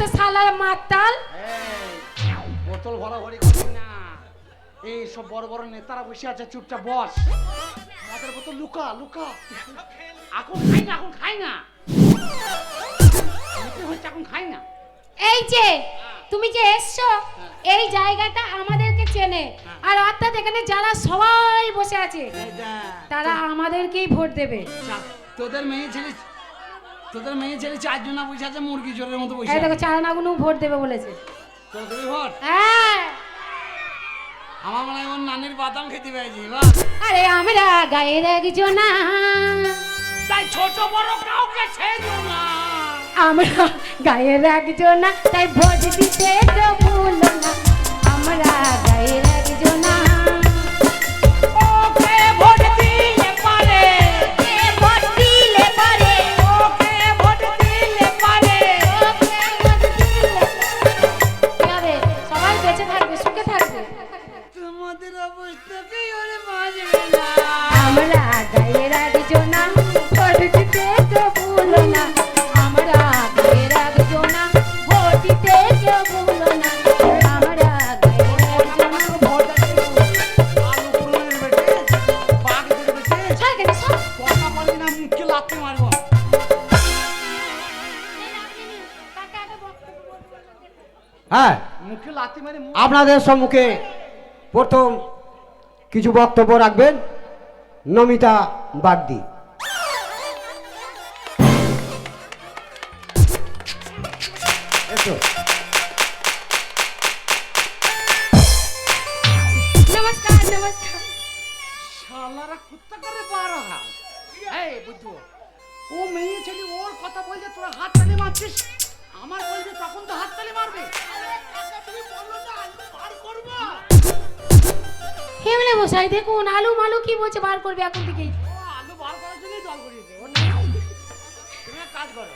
এসছে শালা মাতাল? এই, বোতল ভরা ভরি করবি না। এই সব বড় বড় নেতারা বসে আছে চুপচাপ বস। মদের বোতল লুকা লুকা। এখন খাই না এখন খাই না। হচ্ছে এখন খাই না। এই যে তুমি যে এসছো এই জায়গাটা আমাদেরকে চেনে। আর অর্থাৎ এখানে যারা সবাই বসে আছে তারা আমাদেরকেই ভোট দেবে। তোদের মেয়ে ছেলে তোদের মেয়ে ছেলে চারজন না বসে আছে মুরগি চোরের মতো বসে এই দেখো আছে। চারানাগুলো ভোট দেবে বলেছে। তোর দেবি ভোট? হ্যাঁ। আমার মনে হয় ওর নানির বাদাম খেতে পেয়েছি বা আরে আমরা গায়ের একজন তাই ছোট বড় কাউকে ছেড়ো না। আমরা গায়ের একজন তাই ভোট দিতে তো ভুলো না। আমরা গায়ের একজন ওকে হ্যাঁ। মুখে লাথি মারি আপনাদের সম্মুখে প্রথম কিছু বক্তব্য রাখবেন নমিতা বাগদি। এসো। নমস্কার নমস্কার। শালারা কুত্তা করে পার হাত এই বুঝব ও মেয়ে ছেলে ওর কথা বলছে তোরা হাত তালি মারছিস? আমার বলছে তখন তো হাত তালি মারবে। হেমলে বসাই দেখুন আলু মালু কি বলছে? বার করবে এখন থেকেই। আলু বার করার জন্যই জল করিয়েছে। তুমি এক কাজ করো।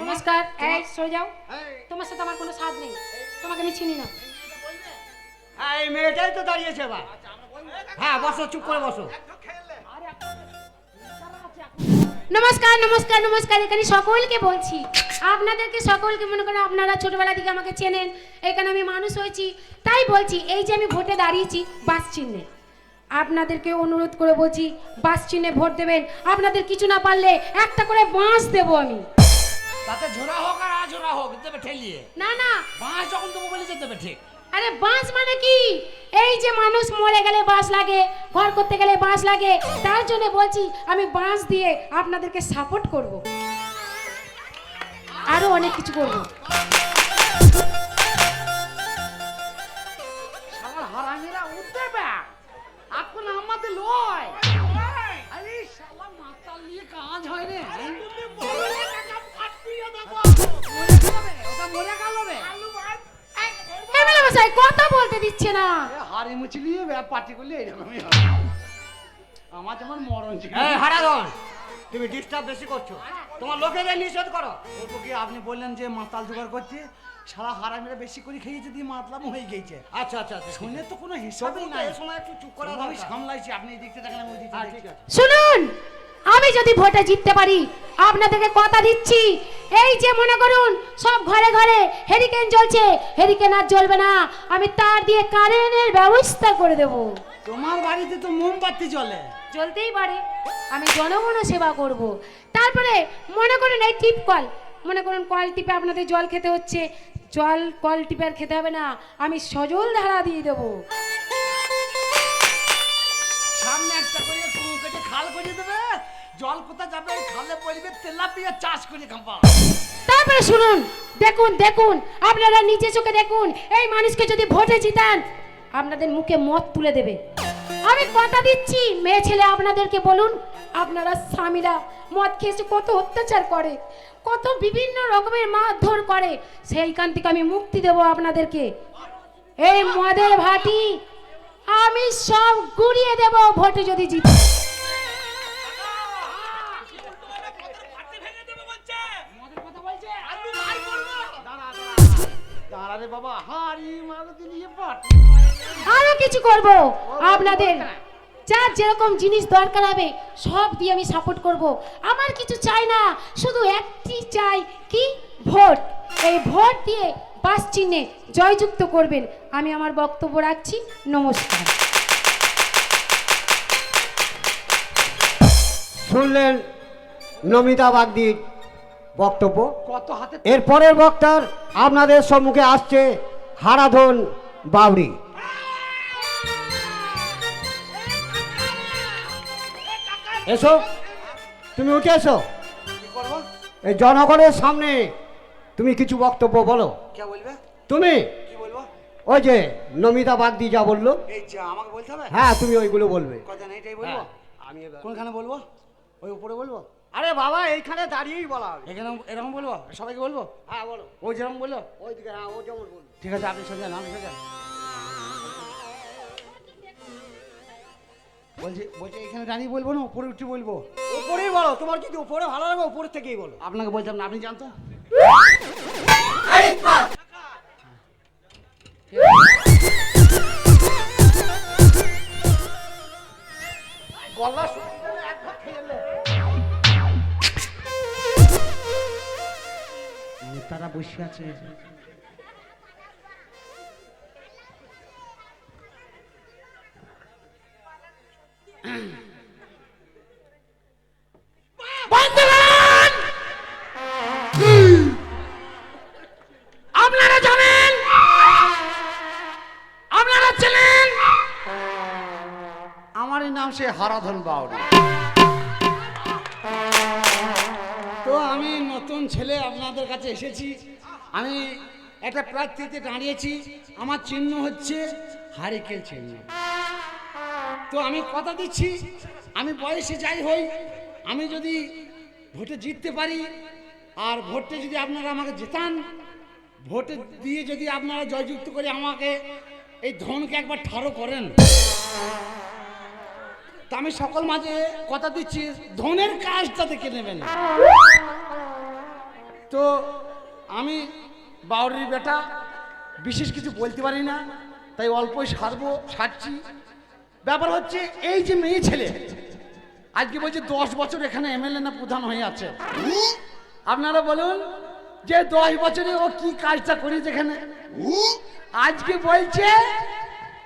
নমস্কার। এই সরে যাও। তোমার সাথে আমার কোনো স্বাদ নেই। তোমাকে আমি চিনি না। এই মেয়েটাই তো দাঁড়িয়েছে এবার। হ্যাঁ বসো চুপ করে বসো। নমস্কার নমস্কার নমস্কার এখানে সকলকে বলছি। আপনাদেরকে সকলকে মনে করেন আপনারা ছোটবেলা থেকে আমাকে চেনেন এখানে আমি মানুষ হয়েছি। তাই বলছি এই যে আমি ভোটে দাঁড়িয়েছি বাস চিহ্নে। আপনাদেরকে অনুরোধ করে বলছি বাস চিহ্নে ভোট দেবেন। আপনাদের কিছু না পারলে একটা করে বাঁশ দেবো আমি। তাতে ঝোড়া হোক আর হোক দেবে ঠেলিয়ে। না না। বাঁশ যখন দেবো বলেছে দেবে ঠিক। আরে বাঁশ মানে কি? এই যে মানুষ মরে গেলে বাঁশ লাগে ঘর করতে গেলে বাঁশ লাগে। তার জন্য বলছি আমি বাঁশ দিয়ে আপনাদেরকে সাপোর্ট করব। আরও অনেক কিছু করব। শালা হারামিরা উঠতে বে এখন আমাদের লয়। আরে শালা মাতাল নিয়ে কাজ হয় রে। কথা বলতে দিচ্ছে না। হাড়ি মুচলিয়ে পার্টি করলে এইরকমই হবে। আমার যেমন মরণ এই হারাধন তুমি ডিস্টার্ব বেশি করছ। তোমার লোকেদের নিষেধ করো। ওকে আপনি বললেন যে মাতাল জোগাড় করছে? সারা হারামিরা বেশি করে খেয়েছে দিয়ে মাতলাম হয়ে গেছে। আচ্ছা আচ্ছা আচ্ছা শুনে তো কোনো হিসাবই নাই। এই সময় একটু চুপ করা আমি। সামলাইছি আপনি এই দিকটা দেখেন আমি ওই দিকটা হ্যাঁ, দেখছি। ঠিক আছে। শুনুন! আমি যদি ভোটে জিততে পারি আপনাদেরকে কথা দিচ্ছি। এই যে মনে করুন সব ঘরে ঘরে হেরিকেন জ্বলছে হেরিকেন আর জ্বলবে না। আমি তার দিয়ে কারেন্টের ব্যবস্থা করে দেব। তোমার বাড়িতে তো মোমবাতি জ্বলে। জ্বলতেই পারে। আমি জনগণ সেবা করব। তারপরে মনে করুন এই টিপ কল। মনে করুন কল টিপে আপনাদের জল খেতে হচ্ছে। জল কল টিপে আর খেতে হবে না। আমি সজল ধারা দিয়ে দেবো। জল কোথা যাবে? খালে পড়বে, তেলাপিয়া চাষ করে খাবা। তারপরে শুনুন, দেখুন দেখুন, আপনারা নিচে চোখে দেখুন, এই মানুষকে যদি ভোটে জিতান, আপনাদের মুখে মদ তুলে দেবে। আমি কথা দিচ্ছি, মেয়ে ছেলে আপনাদেরকে বলুন, আপনারা স্বামীরা মদ খেয়ে এসে কত অত্যাচার করে, কত বিভিন্ন রকমের মারধর করে, সেইখান থেকে আমি মুক্তি দেব আপনাদেরকে। এই মদের ভাটি আমি সব গুড়িয়ে দেব ভোটে যদি জিতি। দাঁড়া রে বাবা হাড়ি মারুতি নিয়ে পাট আরও কিছু করব। আপনাদের যার যেরকম জিনিস দরকার হবে সব দিয়ে আমি সাপোর্ট করব। আমার কিছু চাই না শুধু একটি চাই কি? ভোট। এই ভোট দিয়ে বাস চিহ্নে জয়যুক্ত করবেন। আমি আমার বক্তব্য রাখছি। নমস্কার। শুনলেন নমিতা বাগদির। বক্তব্য। কত হাতে এর পরের বক্তার আপনাদের সম্মুখে আসছে হারাধন বাউরি এসো। তুমি উঠে এসো। এই জনগণের সামনে তুমি কিছু বক্তব্য বলো। বলবে? তুমি? কি বলব? ওই যে নমিতা বাগদি যা বলল। এই যে আমাকে বলতে হবে? হ্যাঁ তুমি ওইগুলো বলবে। বলব? আমি কোনখানে বলব? ওই উপরে বলব? আরে বাবা এইখানে দাঁড়িয়েই বলা হবে। এখানে এরকম বলব? সবাইকে বলব? হ্যাঁ বলো। ওই যেরকম বলল? ওইদিকে হ্যাঁ ও যেমন বলবে ঠিক আছে আপনি সোজা আমি সোজা বলছি বলছি এখানে দাঁড়িয়ে বলব না উপরে উঠে বলব? উপরেই বলো তোমার যদি উপরে ভালো লাগে উপরে থেকেই বলো। আপনাকে বলতাম না আপনি জানতো? গলা একবার খেয়ে নে। নেতারা বসে আছে। আমারই নাম সে হারাধন বাউরি। ছেলে আপনাদের কাছে এসেছি। আমি একটা প্রার্থীতে দাঁড়িয়েছি। আমার চিহ্ন হচ্ছে হারিকেল চিহ্ন। তো আমি কথা দিচ্ছি। আমি বয়সে যাই হই, আমি যদি ভোটে জিততে পারি, আর ভোটে যদি আপনারা আমাকে জেতান, ভোটে দিয়ে যদি আপনারা জয়যুক্ত করে আমাকে এই ধনকে একবার ঠাড়ো করেন। তা আমি সকল মাঝে কথা দিচ্ছি, ধনের কাজটা দেখে নেবেন। তো আমি বাউরির বেটা, বিশেষ কিছু বলতে পারি না, তাই অল্পই সারবো, সারছি। ব্যাপার হচ্ছে, এই যে মেয়ে ছেলে, আজকে বলছে দশ বছর এখানে এমএলএ না প্রধান হয়ে আছে। আপনারা বলুন যে দশ বছরে ও কি কাজটা করেছে এখানে? আজকে বলছে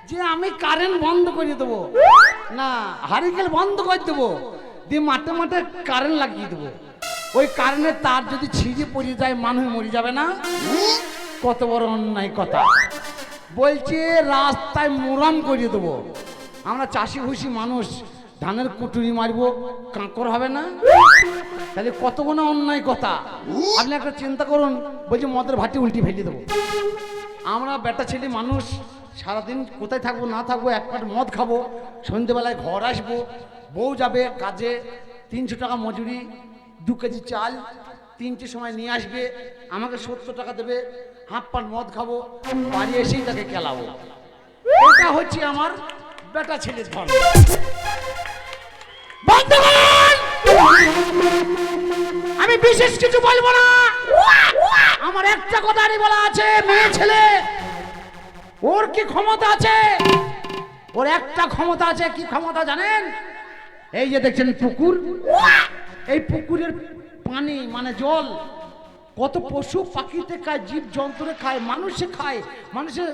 যে আমি কারেন্ট বন্ধ করে দেবো। না হারিকেল বন্ধ করে দেবো। দিয়ে মাঠে মাঠে কারেন্ট লাগিয়ে দেবো। ওই কারণে তার যদি ছিঁড়ে পড়ে যায়, মানুষ মরে যাবে না? কত বড় অন্যায় কথা। বলছে, রাস্তায় মোরাম করে দেবো। আমরা চাষি ভুষি মানুষ, ধানের কুটুরি মারবো, কাঁকর হবে না? তাহলে কত গুণ অন্যায় কথা। আপনি একটা চিন্তা করুন, বলছি, মদের ভাটি উল্টি ফেলে দেবো। আমরা বেটা ছেলে মানুষ, সারাদিন কোথায় থাকব, না থাকব, এক প্যাট মদ খাব সন্ধেবেলায় ঘর আসব, বউ যাবে কাজে, তিনশো টাকা মজুরি দু কেজি চাল, তিনটে সময় নিয়ে আসবে, আমাকে সত্তর টাকা দেবে, হাফ পান মদ খাব, বাড়ি এসেই তাকে খেলাবো। এটা হচ্ছে আমার বেটা ছেলের আমি বিশেষ কিছু বলব না। আমার একটা কথারই বলা আছে, মেয়ে ছেলে। ওর কি ক্ষমতা আছে? ওর একটা ক্ষমতা আছে, কি ক্ষমতা জানেন? এই যে দেখছেন পুকুর। এই পুকুরের পানি মানে জল, কত পশু পাখিতে খায়, জীব জন্তুরে খায়, মানুষে খায় মানুষের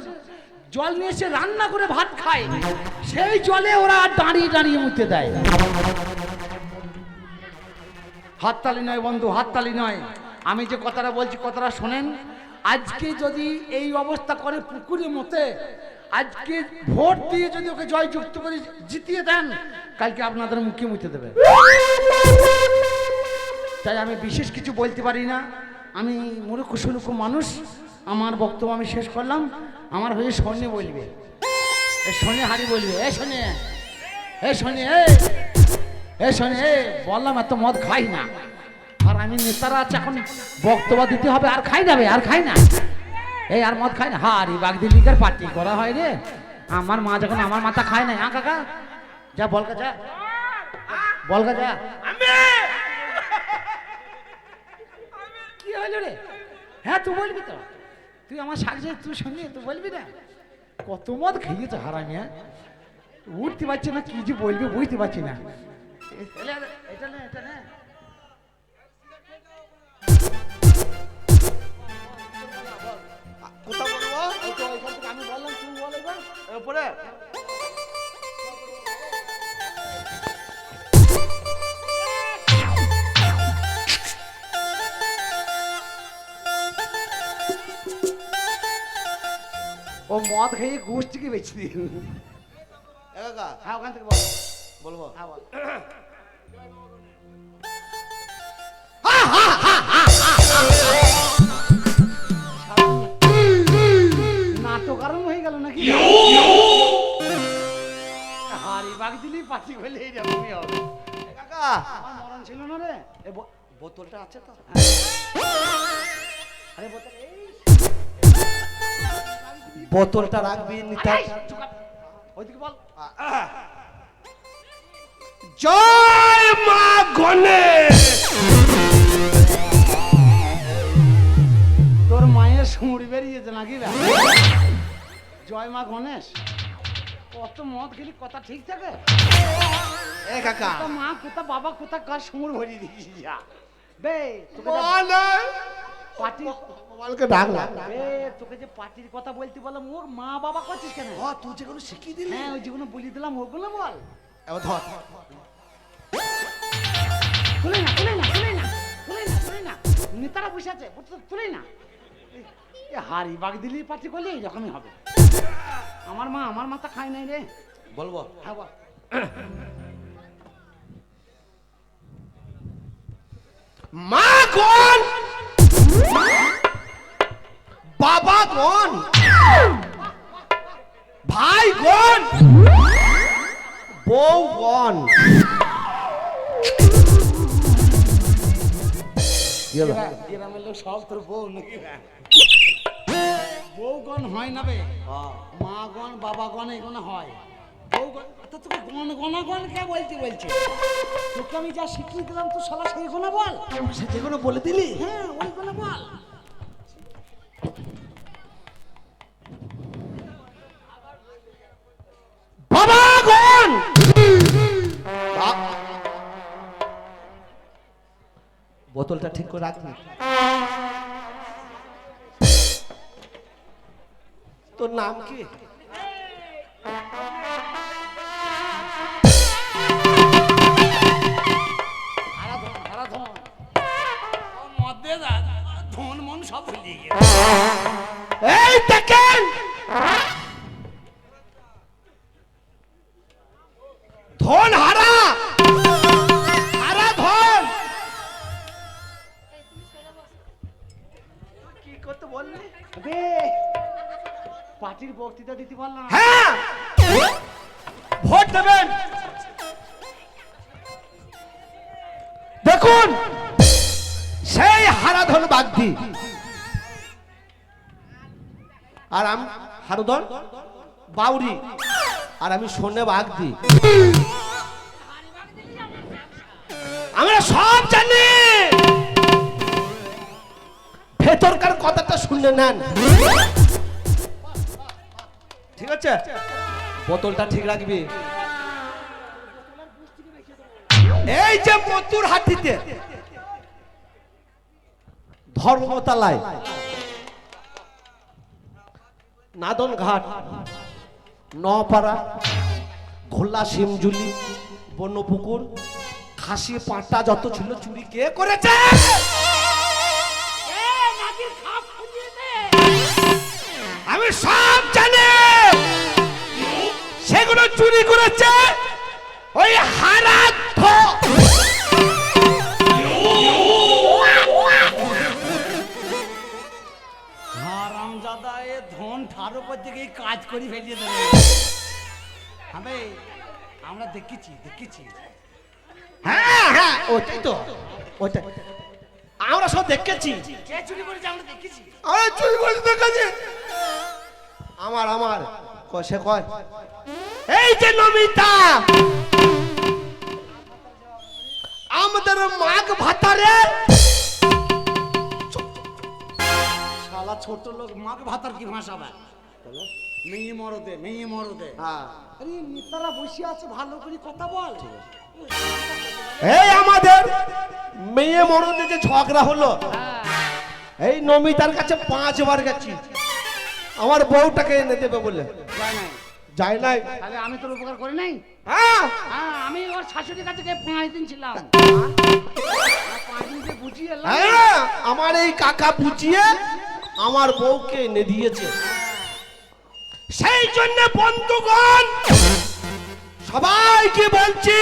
জল নিয়ে এসে রান্না করে ভাত খায়, সেই জলে ওরা দাঁড়িয়ে দাঁড়িয়ে মুতে দেয় হাততালি নয় বন্ধু, হাততালি নয়। আমি যে কথাটা বলছি, কথাটা শোনেন। আজকে যদি এই অবস্থা করে পুকুরের মতে, আজকে ভোট দিয়ে যদি ওকে জয়যুক্ত করে জিতিয়ে দেন, কালকে আপনাদের মুখে মুতে দেবে। তাই আমি বিশেষ কিছু বলতে পারি না। আমি মূর্খ সুলুক মানুষ, আমার বক্তব্য আমি শেষ করলাম। আমার হয়ে শোনে বলবে। এ শোনে হারি বলবে, এ শোনে এ শোনে এ শোনে এ, বললাম এত মদ খাই না। আর আমি নেতারা আছে, এখন বক্তব্য দিতে হবে, আর খাই যাবে আর খাই না। এই আর মদ খাই না। হারি বাগদি লিগার পার্টি করা হয় রে। আমার মা যখন আমার মাথা খায় না হ্যাঁ কাকা? যা, বলকা যা। বলকা, যা। হলো হ্যাঁ তুই বলবি তো। তুই আমার সাথে তুই শুনবি তুই বলবি না? কত মদ খেয়েছে হারামি হ্যাঁ? উঠতে পারছি না কি যে বলবি বুঝতে পারছি না। এটা না এটা না কোথাও বলব? আমি বললাম তুমি বলবে এরপরে মদ খেয়ে গোষ্ঠীকে বেছে দিন হ্যাঁ ওখান থেকে বল বলব হ্যাঁ বল নাটক আরম্ভ হয়ে গেল নাকি হারি বাগ দিলেই পাখি হলে এইরকমই হবে কাকা আমার মরণ ছিল না রে বোতলটা আছে তো বোতলটা রাখবি নিতাই। আরে, চুপ কর। ওইদিকে বল। জয় মা গণেশ। তোর মায়ের সুঁড় বেরিয়েছে নাকি জয় মা গণেশ। কত মদ খেলি কথা ঠিক থাকে? এ কাকা। মা কোথা বাবা কোথা কার সুঁড় ভরিয়ে দিয়েছিস যা। বে তোকে পার্টি বলকে ডাকলাম। তোকে যে পার্টির কথা বলতে বললাম ওর মা বাবা করছিস কেন? ও তুই যেগুলো শিখিয়ে দিলি? হ্যাঁ ওই যেগুলো বলি দিলাম ওগুলো বল। এবার ধর। তুলে না তুলে না তুলে না তুলে না তুলে না। নেতারা বসে আছে তুলে না। হাড়ি বাগ দিলি পার্টি করলে এইরকমই হবে। আমার মা আমার মাথা খায় নাই রে। বলব। হ্যাঁ বল। মা কোন? বাবা কোন ভাই কোন বউ কোন গ্রামের লোক সব তোর বউ নাকি হয় না বে। মা গণ বাবা গণ এগুলো হয়। তোকে গণ গণা গণ কে বলতে বলছে? তোকে আমি যা শিখিয়ে দিলাম তো সলা সেইগুলো বল। সে যেগুলো বলে দিলি? হ্যাঁ বল। বাবা বোতলটা ঠিক করে রাখবি। তোর নাম কি? সব গেছে এই দেখেন! ধন হারা! হারা ধন! কি করতে বললি? পার্টির বক্তৃতা দিতে পারলাম হ্যাঁ! ভোট দেবেন! দেখুন সেই হারাধন বাগদি। আর আমি হারুধন বাউরি। আর আমি শোনে বাগদি আমরা সব জানি। ভেতরকার কথাটা শুনে নেন। ঠিক আছে? বোতলটা ঠিক রাখবি। এই যে মতুর হাতিতে ধর্মতলায়। নাদন ঘাট নপাড়া ঘোলা শিমজুলি বন্যপুকুর খাসি পাটা যত ছিল চুরি কে করেছে? আমি সব জানি। সেগুলো চুরি করেছে। ঠার উপর থেকে কাজ করি ফেলিয়ে দেবে। আমি আমরা দেখেছি দেখেছি। হ্যাঁ হ্যাঁ ওটাই তো ওটাই। আমরা সব দেখেছি। কে চুরি করেছে আমরা দেখেছি? চুরি করেছি দেখেছি। আমার আমার সে কয়? এই যে নমিতা! আমাদের মাঘ ভাতারে শালা ছোট লোক মাকে ভাতার কি ভাষা মেয়ে মরদে মেয়ে মরদে। হ্যাঁ। আরে নেতারা বসে আছে ভালো করে কথা বল। এই আমাদের মেয়ে মরদে যে ঝগড়া হলো এই নমিতার কাছে পাঁচবার গেছি। আমার বউটাকে এনে দেবে বলে। যায় নাই। তাহলে আমি তোর উপকার করি নাই? হ্যাঁ। হ্যাঁ আমি ওর শাশুড়ির কাছে গিয়ে পাঁচ দিন ছিলাম। পাঁচ দিন বুঝিয়ে আমার এই কাকা বুঝিয়ে আমার বউকে এনে দিয়েছে। সেই জন্য বন্ধুগণ, সবাইকে বলছি,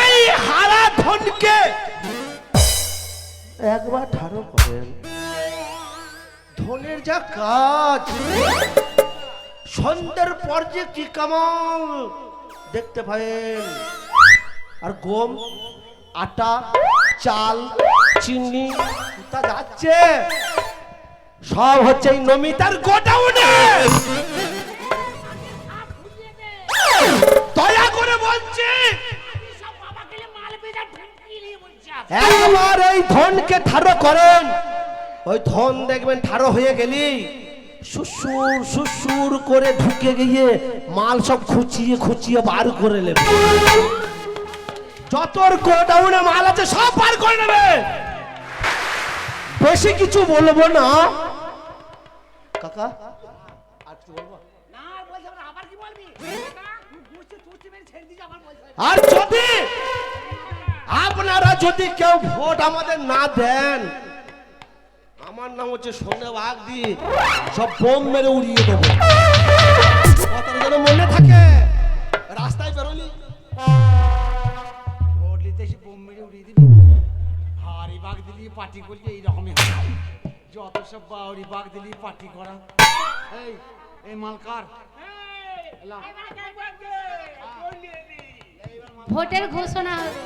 এই হারা ধনকে একবার ঠাড়ো করেন। ধনের যা কাজ, সন্ধ্যের পর যে কি কামাল দেখতে পাবেন। আর গম, আটা, চাল, চিনি, তা যাচ্ছে। সব হচ্ছে এই নমিতার গোডাউনে। দয়া করে বলছি, একবার এই ধনকে ঠাড়ো করেন। ওই ধন দেখবেন ঠাড়ো হয়ে গেলি, সুসুর সুসুর করে ঢুকে গিয়ে মাল সব খুচিয়ে খুচিয়ে বার করে নেবে। যতর গোডাউনে মাল আছে সব বার করে নেবে। বেশি কিছু বলব না। কাকা? আর কিছু বলব? না বলছে আবার আবার কি বলবি? ঘুরছে তুই মেরে ছেড়ে দিস আবার বলছে। আর যদি আপনারা যদি কেউ ভোট আমাদের না দেন আমার নাম হচ্ছে সন্ধ্যা বাগ দি সব বোম মেরে উড়িয়ে দেবো। কথাটা যেন মনে থাকে রাস্তায় বেরোলি। ভোট নিতে এসে বোম মেরে উড়িয়ে দিবি হারি বাগ দিলি পার্টি করলি এইরকমই যত সব বাউরি বাগ দিলি পার্টি করা। এই এই মালকার ভোটের ঘোষণা হবে।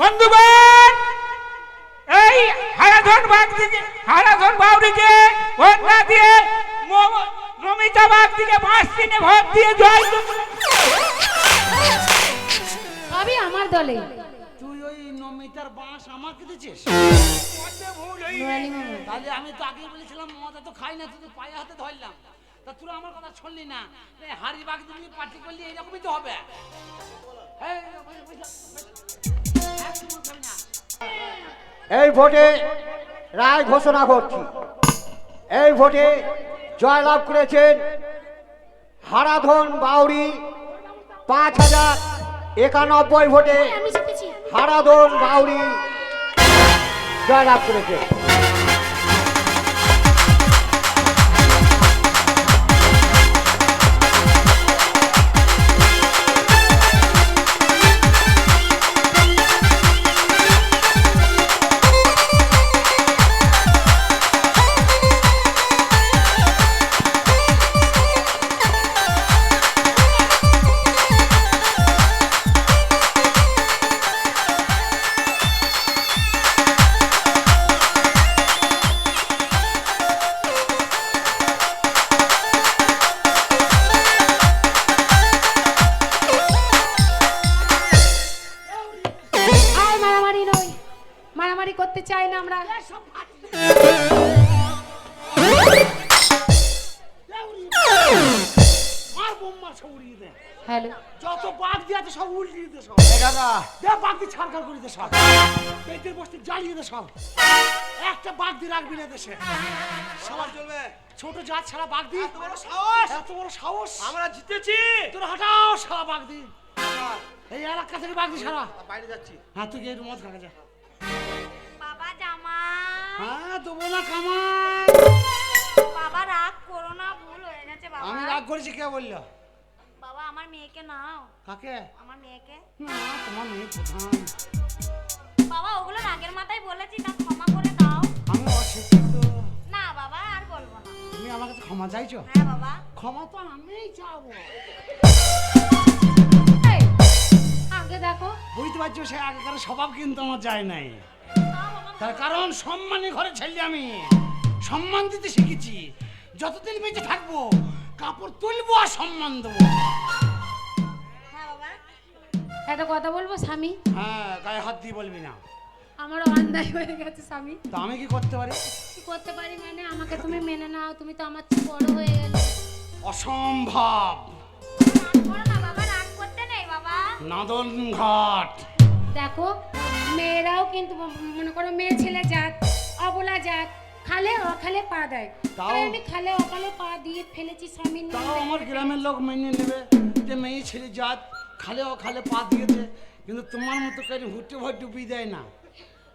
বন্ধুগণ এই হারাধন বাগ দিকে হারাধন বাউরিকে ভোট না দিয়ে নমিতা বাগ দিকে পাঁচ দিনে ভোট দিয়ে জয়। সবই আমার দলে। তুই নমিতার বাঁশ আমাকে দিচ্ছিস তাহলে আমি তো আগেই বলেছিলাম মজা তো খাই না তুই পায়ে হাতে ধরলাম। তা তুই আমার কথা শুনলি না। এই হাড়ি বাগ পার্টি করলি এইরকমই তো হবে। ভোটে রায় ঘোষণা করছি। এই ভোটে জয়লাভ করেছেন হারাধন বাউরি পাঁচ হাজার একানব্বই ভোটে হারাধন বাউরি জয়লাভ করেছে। দে যত বাঘ দিয়ে আছে সব উল্টিয়ে দে সব। দাদা দে বাঘ দিয়ে করে দে সব। পেটের বস্তি জ্বালিয়ে দে সব। একটা বাঘ দিয়ে রাখবি না দেশে। সবার চলবে। ছোট জাত ছাড়া বাঘ দি। এত বড় সাহস। এত বড় সাহস। আমরা জিতেছি। তোর হাঁটাও সারা বাঘ দি। এই এলাকা থেকে বাঘ দি সারা বাইরে যাচ্ছি। হ্যাঁ তুই খাকা যা। বাবা জামা হ্যাঁ দেবো না কামান বাবা রাগ করো না ভুল হয়ে গেছে বাবা। আমি রাগ করেছি কে বলল? বাবা আমার মেয়েকে নাও। কাকে? আমার মেয়েকে। না তোমার মেয়ে প্রধান বাবা ওগুলো রাগের মাথায় বলেছি না ক্ষমা করে দাও। আমি অশিক্ষিত না বাবা আর বলব না। তুমি আমার কাছে ক্ষমা চাইছো? হ্যাঁ বাবা। ক্ষমা তো আমিই চাবো আগে দেখো। বুঝতে পারছ সে আগেকার স্বভাব কিন্তু আমার যায় নাই। তার কারণ সম্মানী ঘরে ছেলে আমি। সম্মান দিতে শিখেছি। যতদিন বেঁচে থাকব কাপড় তুলবো আর সম্মান দেবো। হ্যাঁ বাবা। একটা কথা বলব স্বামী? হ্যাঁ গায়ে হাত দিয়ে বলবি না। আমারও অন্যায় হয়ে গেছে স্বামী। তা আমি কি করতে পারি? কি করতে পারি মানে? আমাকে তুমি মেনে নাও তুমি তো আমার চেয়ে বড় হয়ে গেলে। অসম্ভব। রাগ করো না বাবা রাগ করতে নেই বাবা। নাদন ঘাট। দেখো মেয়েরাও কিন্তু মনে করো মেয়ে ছেলে জাত অবলা জাত। খালে অখালে পা দেয়। তাও- আমি খালে অকালে পা দিয়ে ফেলেছি স্বামীর তাও আমার গ্রামের লোক মেনে নেবে। যে মেয়ে ছেলে জাত খালে ও খালে পা দিয়েছে কিন্তু তোমার মতো করে হুটে ভয় ডুবিয়ে দেয় না।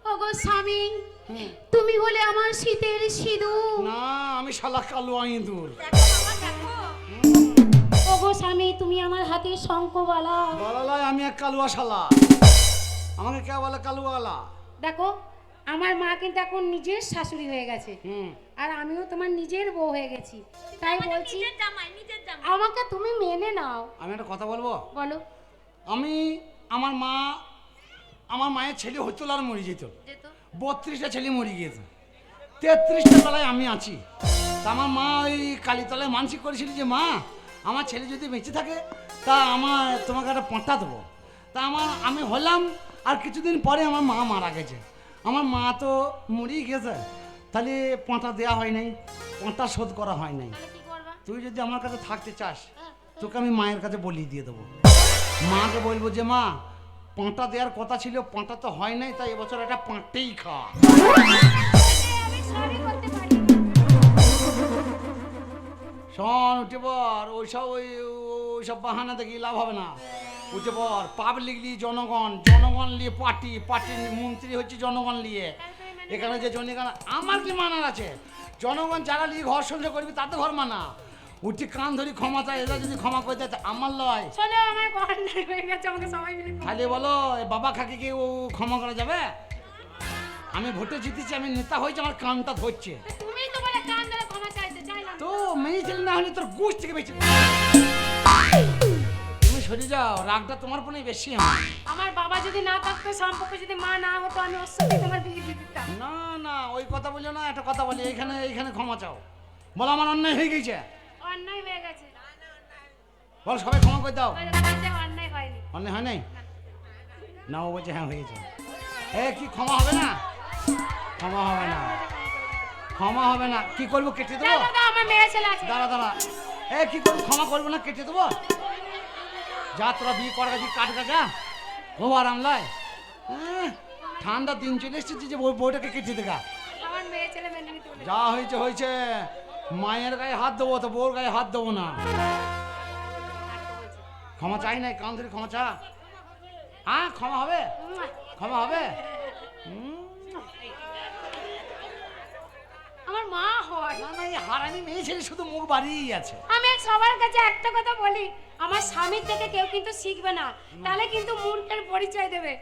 ওগো স্বামী তুমি হলে আমার শীতের সিঁদুর। না আমি শালা কালো দেখো ওগো স্বামী তুমি আমার হাতে শঙ্খবালা বলালায় আমি এক কালুয়া শালা আমাকে কে বলে কালুয়ালা? দেখো আমার মা কিন্তু এখন নিজের শাশুড়ি হয়ে গেছে। হুম। আর আমিও তোমার নিজের বউ হয়ে গেছি। তাই বলছি আমাকে তুমি মেনে নাও। আমি একটা কথা বলব? বলো। আমি আমার মা আমার মায়ের ছেলে হইতো আর মরে যেত। যেত। বত্রিশটা ছেলে মরে গিয়েছে। তেত্রিশটা তলায় আমি আছি। তা আমার মা ওই কালীতলায় মানসিক করেছিল যে মা আমার ছেলে যদি বেঁচে থাকে তা আমার তোমাকে একটা পাঁটা দেবো। তা আমার আমি হলাম আর কিছুদিন পরে আমার মা মারা গেছে। আমার মা তো মরেই গেছে। তাহলে পাঁটা দেওয়া হয় নাই পাঁটা শোধ করা হয় নাই। তুই যদি আমার কাছে থাকতে চাস তোকে আমি মায়ের কাছে বলি দিয়ে দেবো। মাকে বলব যে মা পাঁটা দেওয়ার কথা ছিল পাঁটা তো হয় নাই তাই এবছর একটা পাঁটেই খা। শোন উঠে পর ওইসব ওই ওইসব বাহানা দেখি লাভ হবে না। উঠে পর পাবলিক নিয়ে জনগণ জনগণ নিয়ে পার্টি পার্টির মন্ত্রী হচ্ছে জনগণ নিয়ে। এখানে যে জনগণ আমার কি মানার আছে? জনগণ যারা নিয়ে ঘর সংসার করবি তাদের ঘর মানা। উঠে কান ধরি ক্ষমা চাই এরা যদি ক্ষমা করে দেয় আমার লয়। শোনো আমার অন্যায় হয়ে গেছে আমাকে সবাই মিলে খালি বলো বাবা খাকিকে ও ক্ষমা করা যাবে? আমি ভোটে জিতেছি আমি নেতা হয়েছি আমার কানটা ধরছে। তুমি তো বলে কান ধরে ক্ষমা চাইতে চাইলাম। তো মেয়ে ছেলে না হলে তোর গোষ্ঠ থেকে বেঁচে সরে যাও রাগটা তোমার উপরে বেশি আমার। আমার বাবা যদি না থাকতো সম্পর্কে যদি মা না হতো আমি ওর তোমার বিয়ে দিয়ে দিতাম। না না ওই কথা বলছো না একটা কথা বলি এইখানে এইখানে ক্ষমা চাও। বলো আমার অন্যায় হয়ে গেছে? অন্যায় হয়ে গেছে। বল সবাই ক্ষমা করে দাও। অন্যায় হয়নি। অন্যায় হয় নাই? না ও বলছে হ্যাঁ হয়েছে এ কি ক্ষমা হবে না? ক্ষমা হবে না। ক্ষমা হবে না। কি করব কেটে দেবো? দাদা আমার মেয়ে ছেলে আছে। দাঁড়া দাঁড়া। এ কি করব ক্ষমা করব না কেটে দেবো? যা তোরা বিয়ে করা গেছি কাট গা যা ও আরাম লাই হ্যাঁ, ঠান্ডা দিন চলে এসেছে যে বউ- বউটাকে কেটে দেখা যা হয়েছে হয়েছে। মায়ের গায়ে হাত দেবো তো বউর গায়ে হাত দেবো না। ক্ষমা চাই নাই কান ধরে ক্ষমা চা। হ্যাঁ ক্ষমা হবে? ক্ষমা হবে? আমার মা হয়। না না এই হারানি মেয়ে ছেলে শুধু মুখ বাড়িয়েই আছে। আমি সবার কাছে একটা কথা বলি। আমার স্বামীর থেকে কেউ কিন্তু শিখবে না। তাহলে কিন্তু মূর্খের পরিচয় দেবে।